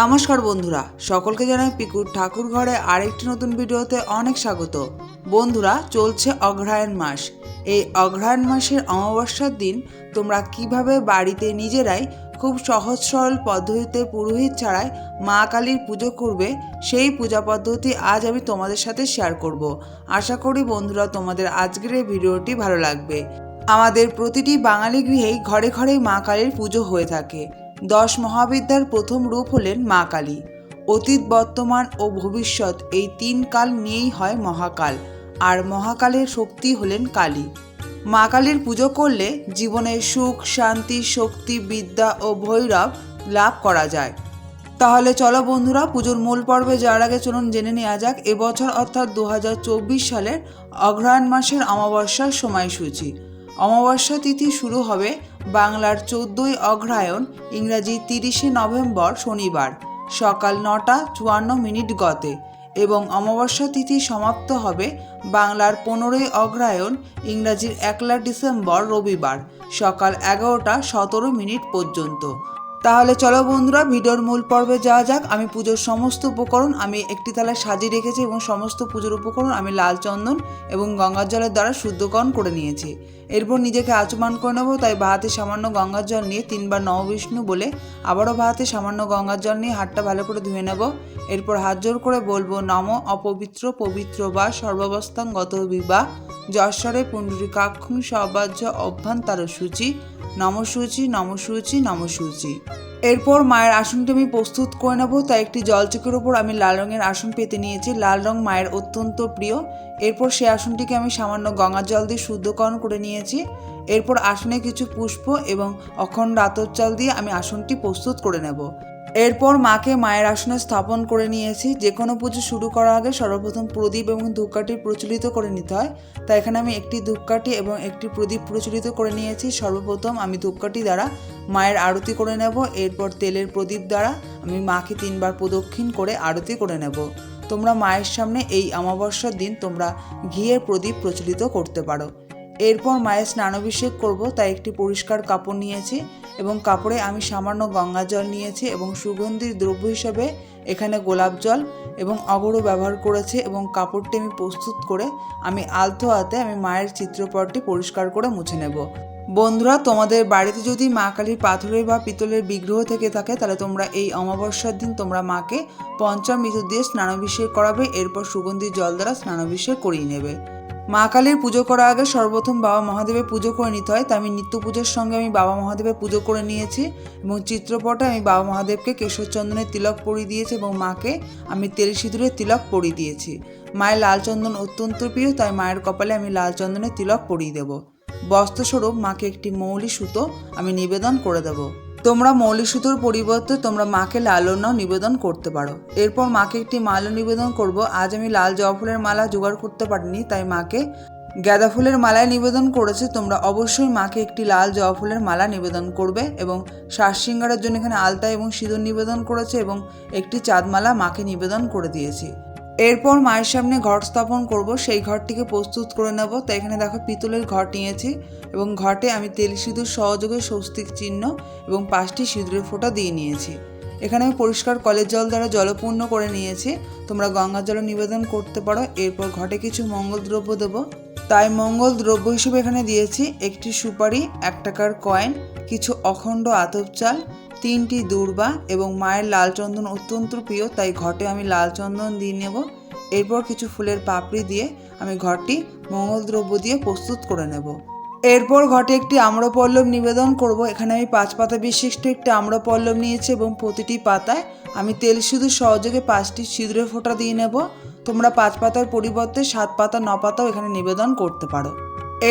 নমস্কার বন্ধুরা, সকলকে জানাই পিকুর ঠাকুর ঘরে আরেকটি নতুন ভিডিওতে অনেক স্বাগত। বন্ধুরা, চলছে অগ্রহায়ণ মাস। এই অগ্রহায়ণ মাসের অমাবস্যার দিন তোমরা কীভাবে বাড়িতে নিজেরাই খুব সহজ সরল পদ্ধতিতে পুরোহিত ছাড়াই মা কালীর পুজো করবে, সেই পূজা পদ্ধতি আজ আমি তোমাদের সাথে শেয়ার করব। আশা করি বন্ধুরা, তোমাদের আজকের এই ভিডিওটি ভালো লাগবে। আমাদের প্রতিটি বাঙালি গৃহেই ঘরে ঘরেই মা কালীর পুজো হয়ে থাকে। দশ মহাবিদ্যার প্রথম রূপ হলেন মা কালী। অতীত, বর্তমান ও ভবিষ্যৎ এই তিন কাল নিয়েই হয় মহাকাল, আর মহাকালের শক্তি হলেন কালী। মা কালীর পুজো করলে জীবনে সুখ, শান্তি, শক্তি, বিদ্যা ও ভৈরব লাভ করা যায়। তাহলে চলো বন্ধুরা, পুজোর মূল পর্বে যাওয়ার আগে চলুন জেনে নেওয়া যাক, এবছর অর্থাৎ দু হাজার চব্বিশ সালের অগ্রহায়ণ মাসের অমাবস্যার সময়সূচি। অমাবস্যা তিথি শুরু হবে বাংলার চোদ্দই অগ্রহায়ণ, ইংরাজি তিরিশে নভেম্বর শনিবার, সকাল নটা চুয়ান্ন মিনিট গতে এবং অমাবস্যা তিথি সমাপ্ত হবে বাংলার পনেরোই অগ্রহায়ণ, ইংরাজির একলা ডিসেম্বর রবিবার, সকাল এগারোটা সতেরো মিনিট পর্যন্ত। তাহলে চলো বন্ধুরা, ভিডিওর মূল পর্বে যাওয়া যাক। আমি পুজোর সমস্ত উপকরণ, আমি একটি তালায় সাজিয়ে রেখেছি এবং সমস্ত পুজোর উপকরণ আমি লাল চন্দন এবং গঙ্গার জলের দ্বারা শুদ্ধকরণ করে নিয়েছি। এরপর নিজেকে আচমান করে নেব, তাই বাহাতে সামান্য গঙ্গার জল নিয়ে তিনবার নববিষ্ণু বলে আবারও বাহাতে সামান্য গঙ্গার জল নিয়ে হাতটা ভালো করে ধুয়ে নেব। এরপর হাত জোর করে বলব, নম অপবিত্র পবিত্র বা সর্বাবস্থান গত বিবা যশ্বরে পুণ্ডরিকাক্ষং সবাজ্য অভ্যান্তর সূচি নমসূচি নমসূচি নমসূচি এরপর মায়ের আসনটি আমি প্রস্তুত করে নেব, তাই একটি জলচকের ওপর আমি লাল রঙের আসন পেতে নিয়েছি। লাল রং মায়ের অত্যন্ত প্রিয়। এরপর সে আসনটিকে আমি সামান্য গঙ্গার জল দিয়ে শুদ্ধকরণ করে নিয়েছি। এরপর আসনে কিছু পুষ্প এবং অখণ্ড আতর চাল দিয়ে আমি আসনটি প্রস্তুত করে নেব। এরপর মাকে মায়ের আসনে স্থাপন করে নিয়েছি। যে কোনো পুজো শুরু করার আগে সর্বপ্রথম প্রদীপ এবং ধূপকাঠি প্রচলিত করে নিতে হয়। তাই এখানে আমি একটি ধূপকাঠি এবং একটি প্রদীপ প্রচলিত করে নিয়েছি। সর্বপ্রথম আমি ধূপকাঠি দ্বারা মায়ের আরতি করে নেব। এরপর তেলের প্রদীপ দ্বারা আমি মাকে তিনবার প্রদক্ষিণ করে আরতি করে নেব। তোমরা মায়ের সামনে এই অমাবস্যার দিন তোমরা ঘিয়ের প্রদীপ প্রচলিত করতে পারো। এরপর মায়ের স্নানাভিষেক করব, তাই একটি পরিষ্কার কাপড় নিয়েছি এবং কাপড়ে আমি সামান্য গঙ্গা জল নিয়েছি এবং সুগন্ধির দ্রব্য হিসেবে এখানে গোলাপ জল এবং অগরও ব্যবহার করেছি এবং কাপড়টি আমি প্রস্তুত করে আমি আলতো হাতে আমি মায়ের চিত্রপটটি পরিষ্কার করে মুছে নেব। বন্ধুরা, তোমাদের বাড়িতে যদি মা কালীর পাথরের বা পিতলের বিগ্রহ থেকে থাকে, তাহলে তোমরা এই অমাবস্যার দিন তোমরা মাকে পঞ্চম পঞ্চামৃত দিয়ে স্নানাভিষেক করাবে, এরপর সুগন্ধি জল দ্বারা স্নানাভিষেক করিয়ে নেবে। মা কালীর পুজো করার আগে সর্বপ্রথম বাবা মহাদেবের পুজো করে নিতে হয়। তাই আমি নিত্য পুজোর সঙ্গে আমি বাবা মহাদেবের পুজো করে নিয়েছি এবং চিত্রপটে আমি বাবা মহাদেবকে কেশর চন্দনের তিলক পরিয়ে দিয়েছি এবং মাকে আমি তেল সিঁদুরের তিলক পরিয়ে দিয়েছি। মায়ের লাল চন্দন অত্যন্ত প্রিয়, তাই মায়ের কপালে আমি লাল চন্দনের তিলক পরিয়ে দেবো। বস্ত্রস্বরূপ মাকে একটি মৌলি সুতো আমি নিবেদন করে দেব। তোমরা মৌলি সুতোর পরিবর্তে তোমরা মাকে লালনাও নিবেদন করতে পারো। এরপর মাকে একটি মালও নিবেদন করব। আজ আমি লাল জবা ফুলের মালা জোগাড় করতে পারিনি, তাই মাকে গাঁদা ফুলের মালায় নিবেদন করেছে। তোমরা অবশ্যই মাকে একটি লাল জবা ফুলের মালা নিবেদন করবে এবং শ্বাস সিঙ্গারের জন্য এখানে আলতা এবং সিঁদুর নিবেদন করেছে এবং একটি চাঁদমালা মাকে নিবেদন করে দিয়েছি। এরপর মায়ের সামনে ঘট স্থাপন করব, সেই ঘরটিকে প্রস্তুত করে নেব। তাই এখানে দেখো পিতলের ঘট নিয়েছি এবং ঘটে আমি তেল সিঁদুর সহযোগে স্বস্তিক চিহ্ন এবং পাঁচটি সিঁদুরের ফোঁটা দিয়ে নিয়েছি। এখানে আমি পরিষ্কার কলের জল দ্বারা জলপূর্ণ করে নিয়েছি। তোমরা গঙ্গা জল নিবেদন করতে পারো, এরপর ঘটে কিছু মঙ্গল দ্রব্য দেবো। তাই মঙ্গল দ্রব্য হিসেবে এখানে দিয়েছি একটি সুপারি এক টাকার কয়েন, কিছু অখণ্ড আতপ চাল তিনটি দূর্বা এবং মায়ের লাল চন্দন অত্যন্ত প্রিয়, তাই ঘটে আমি লাল চন্দন দিয়ে নেব। এরপর কিছু ফুলের পাপড়ি দিয়ে আমি ঘরটি মঙ্গল দ্রব্য দিয়ে প্রস্তুত করে নেব। এরপর ঘটে একটি আম্রপল্লব নিবেদন করব। এখানে আমি পাঁচ পাতা বিশিষ্ট একটি আম্রপল্লব নিয়েছি এবং প্রতিটি পাতায় আমি তেল সিঁদুর সহযোগে পাঁচটি সিঁদুরের ফোঁটা দিয়ে নেব। তোমরা পাঁচ পাতার পরিবর্তে সাত পাতা, ন পাতাও এখানে নিবেদন করতে পারো।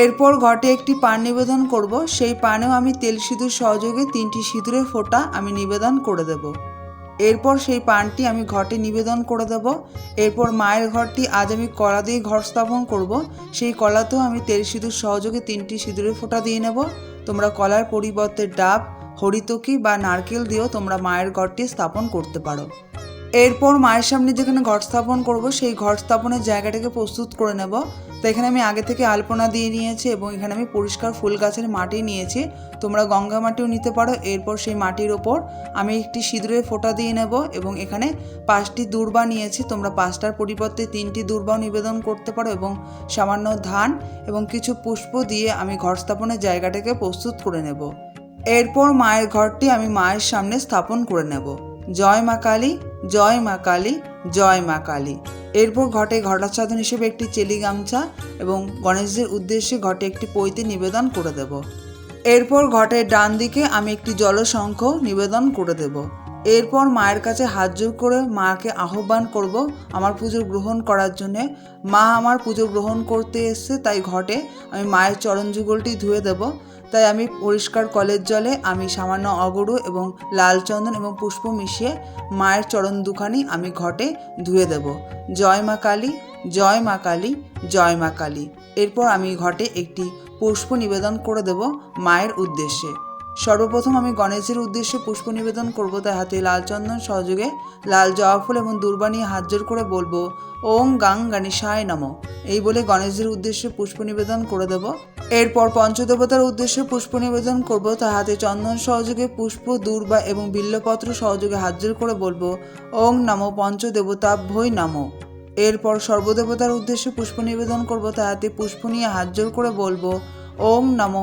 এরপর ঘটে একটি পান নিবেদন করব। সেই পানেও আমি তেল সিঁদুর সহযোগে তিনটি সিঁদুরের ফোঁটা আমি নিবেদন করে দেব। এরপর সেই পানটি আমি ঘটে নিবেদন করে দেব। এরপর মায়ের ঘরটি আজ আমি কলা দিয়ে ঘর স্থাপন করব। সেই কলাতেও আমি তেল সিঁদুর সহযোগে তিনটি সিঁদুরের ফোঁটা দিয়ে নেব। তোমরা কলার পরিবর্তে ডাব, হরিতকি বা নারকেল দিয়েও তোমরা মায়ের ঘরটি স্থাপন করতে পারো। এরপর মায়ের সামনে যেখানে ঘট স্থাপন করব, সেই ঘট স্থাপনের জায়গাটাকে প্রস্তুত করে নেব। তো এখানে আমি আগে থেকে আলপনা দিয়ে নিয়েছি এবং এখানে আমি পরিষ্কার ফুল গাছের মাটি নিয়েছি। তোমরা গঙ্গা মাটিও নিতে পারো। এরপর সেই মাটির ওপর আমি একটি সিঁদুরের ফোঁটা দিয়ে নেব এবং এখানে পাঁচটি দূর্বা নিয়েছি। তোমরা পাঁচটার পরিবর্তে তিনটি দূর্বাও নিবেদন করতে পারো এবং সামান্য ধান এবং কিছু পুষ্প দিয়ে আমি ঘর স্থাপনের জায়গাটাকে প্রস্তুত করে নেব। এরপর মায়ের ঘরটি আমি মায়ের সামনে স্থাপন করে নেব। জয় মা কালী। জয় মা কালী, জয় মা কালী। এরপর ঘটে ঘটাচ্ছাদন হিসেবে একটি চেলি গামছা এবং গণেশদের উদ্দেশ্যে ঘটে একটি পৈতে নিবেদন করে দেব। এরপর ঘটের ডান দিকে আমি একটি জলশঙ্খ নিবেদন করে দেব। এরপর মায়ের কাছে হাত জোর করে মাকে আহ্বান করব আমার পুজো গ্রহণ করার জন্যে। মা আমার পুজো গ্রহণ করতে এসছে, তাই ঘটে আমি মায়ের চরণ যুগলটি ধুয়ে দেব। তাই আমি পরিষ্কার কলের জলে আমি সামান্য অগরু এবং লাল চন্দন এবং পুষ্প মিশিয়ে মায়ের চরণ দুখানি আমি ঘটে ধুয়ে দেব। জয় মা কালী, জয় মা কালী, জয় মা কালী। এরপর আমি ঘটে একটি পুষ্প নিবেদন করে দেব মায়ের উদ্দেশ্যে। সর্বপ্রথম আমি গণেশের উদ্দেশ্যে পুষ্প নিবেদন করব তাই হাতে লাল চন্দন সহযোগে, লাল জবা ফুল এবং দুর্বা নিয়ে হাত জোর করে বলব ওং গাং গণেশায় নম। এই বলে গণেশজির উদ্দেশ্যে পুষ্প নিবেদন করে দেব। এরপর পঞ্চদেবতার উদ্দেশ্যে পুষ্প নিবেদন করব, তার হাতে চন্দন সহযোগে পুষ্প, দুর্বা এবং বিল্লপত্র সহযোগে হাত জোর করে বলব ওং নম পঞ্চদেবতাভ্যই নম। এরপর সর্বদেবতার উদ্দেশ্যে পুষ্প নিবেদন করব, তার হাতে পুষ্প নিয়ে হাত জোর করে বলব ওম নম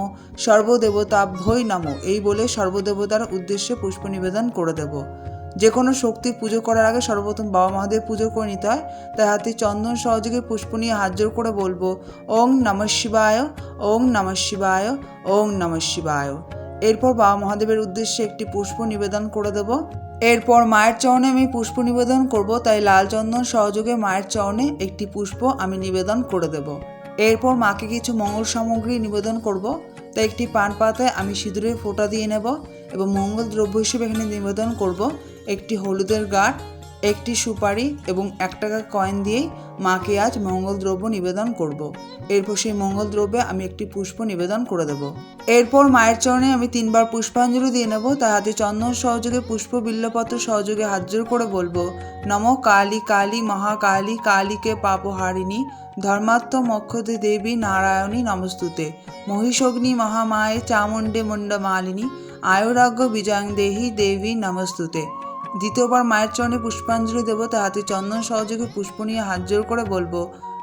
সর্বদেবতাভ্যই নম, এই বলে সর্বদেবতার উদ্দেশ্যে পুষ্প নিবেদন করে দেব। যে কোনো শক্তি পুজো করার আগে সর্বপ্রথম বাবা মহাদেব পুজো করে নিতে হয়। তাই হাতে চন্দন সহযোগে পুষ্প নিয়ে হাত জোর করে বলব ওং নম শিবায় ওং নম শিবায় ওং নম শিবায়। এরপর বাবা মহাদেবের উদ্দেশ্যে একটি পুষ্প নিবেদন করে দেব। এরপর মায়ের চরণে আমি পুষ্প নিবেদন করব, তাই লাল চন্দন সহযোগে মায়ের চরণে একটি পুষ্প আমি নিবেদন করে দেব। এরপর মাকে কিছু মঙ্গল সামগ্রী নিবেদন করব। তাই একটি পান পাতায় আমি সিঁদুরের ফোঁটা দিয়ে নেব এবং মঙ্গল দ্রব্য হিসেবে এখানে নিবেদন করব। একটি হলুদের গাঁট একটি সুপারি এবং এক টাকা কয়েন দিয়েই মাকে আজ মঙ্গল দ্রব্য নিবেদন করব। এরপর সেই মঙ্গল দ্রব্যে আমি একটি পুষ্প নিবেদন করে দেব। এরপর মায়ের চরণে আমি তিনবার পুষ্পাঞ্জলি দিয়ে নেব। তার হাতে চন্দন সহযোগে, পুষ্প বিল্লপত্র সহযোগে হাত করে বলব, নম কালী কালী মহাকালী কালীকে পাপহারিণী ধর্মাত্ম মক্ষদে দেবী নারায়ণী নমস্তুতে। মহিষগ্নি মহামায়ে চামুণ্ডে মুন্ড মালিনী, আয়ুরাগ্য বিজয়ং দেহি দেবী নমস্তুতে। দ্বিতীয়বার মায়ের চরণে পুষ্পাঞ্জলি দেব তার হাতে চন্দন সহযোগে পুষ্প নিয়ে হাত জোর করে বলব,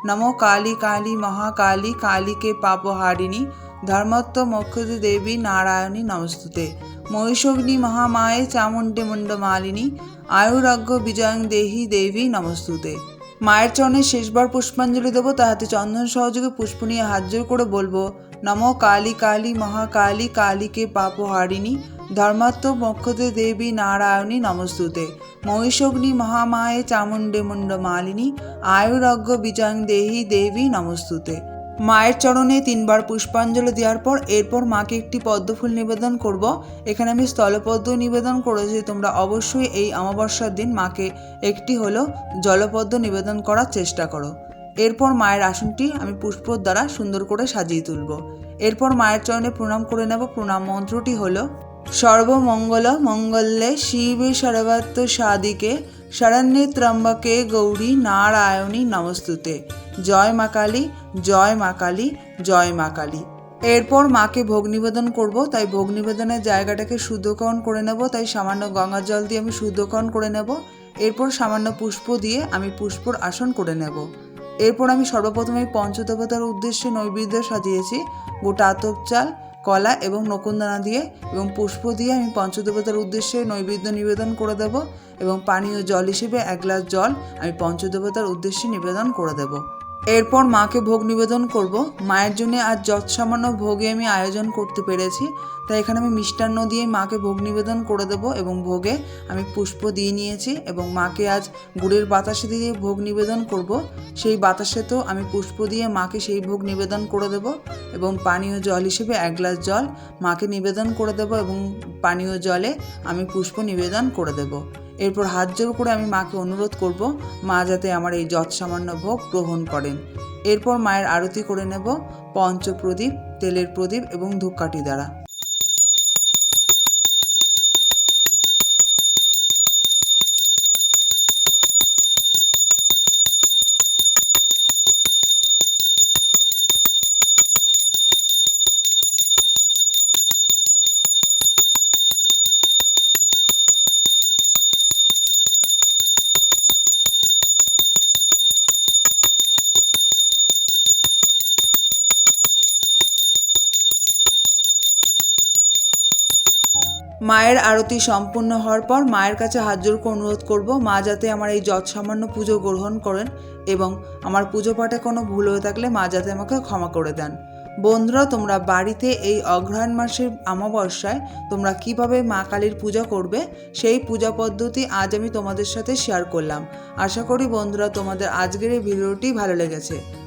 নম কালী কালী মহাকালী, কালীকে পাপহারিণী ধর্মত্ব মক্ষদে দেবী নারায়ণী নমস্তুতে। মহিষগ্নি মহামায়ে চামুণ্ডে মুন্ড মালিনী, আয়ুরাগ্য বিজয়ং দেহি দেবী নমস্তুতে। মায়ের চরণে শেষবার পুষ্পাঞ্জলি দেবো তাহাতে চন্দন সহযোগে পুষ্প নিয়ে হাত জোর করে বলব, নম কালী কালী মহাকালী কালীকে পাপ পাপহারিণী ধর্মাত্ম মক্ষতে দেবী নারায়ণী নমস্তুতে। মহিষগ্নি মহামায়ে চামুণ্ডে মুন্ড মালিনী আয়ুরজ্ঞ বিজয়ং দেহি দেবী নমস্তুতে। মায়ের চরণে তিনবার পুষ্পাঞ্জলি দেওয়ার পর এরপর মাকে একটি পদ্মফুল নিবেদন করব। এখানে আমি স্থলপদ্ম নিবেদন করেছি, তোমরা অবশ্যই এই অমাবস্যার দিন মাকে একটি হলো জলপদ্ম নিবেদন করার চেষ্টা করো। এরপর মায়ের আসনটি আমি পুষ্পর দ্বারা সুন্দর করে সাজিয়ে তুলব। এরপর মায়ের চরণে প্রণাম করে নেব। প্রণাম মন্ত্রটি হলো, সর্বমঙ্গল মঙ্গলে শিবে সর্বাত্ম সাদিকে শরণ্যে ত্রম্বকে গৌরী নারায়ণী নমস্তুতে। জয় মা কালী, জয় মা কালী, জয় মা কালী। এরপর মাকে ভোগ নিবেদন করব, তাই ভোগ নিবেদনের জায়গাটাকে শুদ্ধকরণ করে নেব, তাই সামান্য গঙ্গার জল দিয়ে আমি শুদ্ধকরণ করে নেব। এরপর সামান্য পুষ্প দিয়ে আমি পুষ্পর আসন করে নেব। এরপর আমি সর্বপ্রথমে পঞ্চদেবতার উদ্দেশ্যে নৈবেদ্য সাজিয়েছি, গোটা আতপ চাল, কলা এবং নকুনদানা দিয়ে, এবং পুষ্প দিয়ে আমি পঞ্চদেবতার উদ্দেশ্যে নৈবেদ্য নিবেদন করে দেব, এবং পানীয় জল হিসেবে এক গ্লাস জল আমি পঞ্চদেবতার উদ্দেশ্যে নিবেদন করে দেব। এরপর মাকে ভোগ নিবেদন করব। মায়ের জন্য আজ যৎসামান্য ভোগে আমি আয়োজন করতে পেরেছি। তাই এখানে আমি মিষ্টান্ন দিয়ে মাকে ভোগ নিবেদন করে দেব এবং ভোগে আমি পুষ্প দিয়ে নিয়েছি এবং মাকে আজ গুড়ের বাতাসে দিয়ে ভোগ নিবেদন করব। সেই বাতাসে তো আমি পুষ্প দিয়ে মাকে সেই ভোগ নিবেদন করে দেব এবং পানীয় জল হিসেবে এক গ্লাস জল মাকে নিবেদন করে দেব এবং পানীয় জলে আমি পুষ্প নিবেদন করে দেব। এরপর হাত জোর করে আমি মাকে অনুরোধ করব, মা যাতে আমার এই যৎ সামান্য ভোগ গ্রহণ করেন। এরপর মায়ের আরতি করে নেব, পঞ্চপ্রদীপ, তেলের প্রদীপ এবং ধূপকাঠি দ্বারা। মায়ের আরতি সম্পূর্ণ হওয়ার পর মায়ের কাছে হাত জোর অনুরোধ করব, মা যাতে আমার এই যৎ সামান্য পুজো গ্রহণ করেন এবং আমার পুজো পাঠে কোনো ভুল হয়ে থাকলে মা যাতে আমাকে ক্ষমা করে দেন। বন্ধুরা, তোমরা বাড়িতে এই অগ্রহায়ণ মাসের অমাবস্যায় তোমরা কীভাবে মা কালীর পূজা করবে, সেই পূজা পদ্ধতি আজ আমি তোমাদের সাথে শেয়ার করলাম। আশা করি বন্ধুরা, তোমাদের আজকের এই ভিডিওটি ভালো লেগেছে।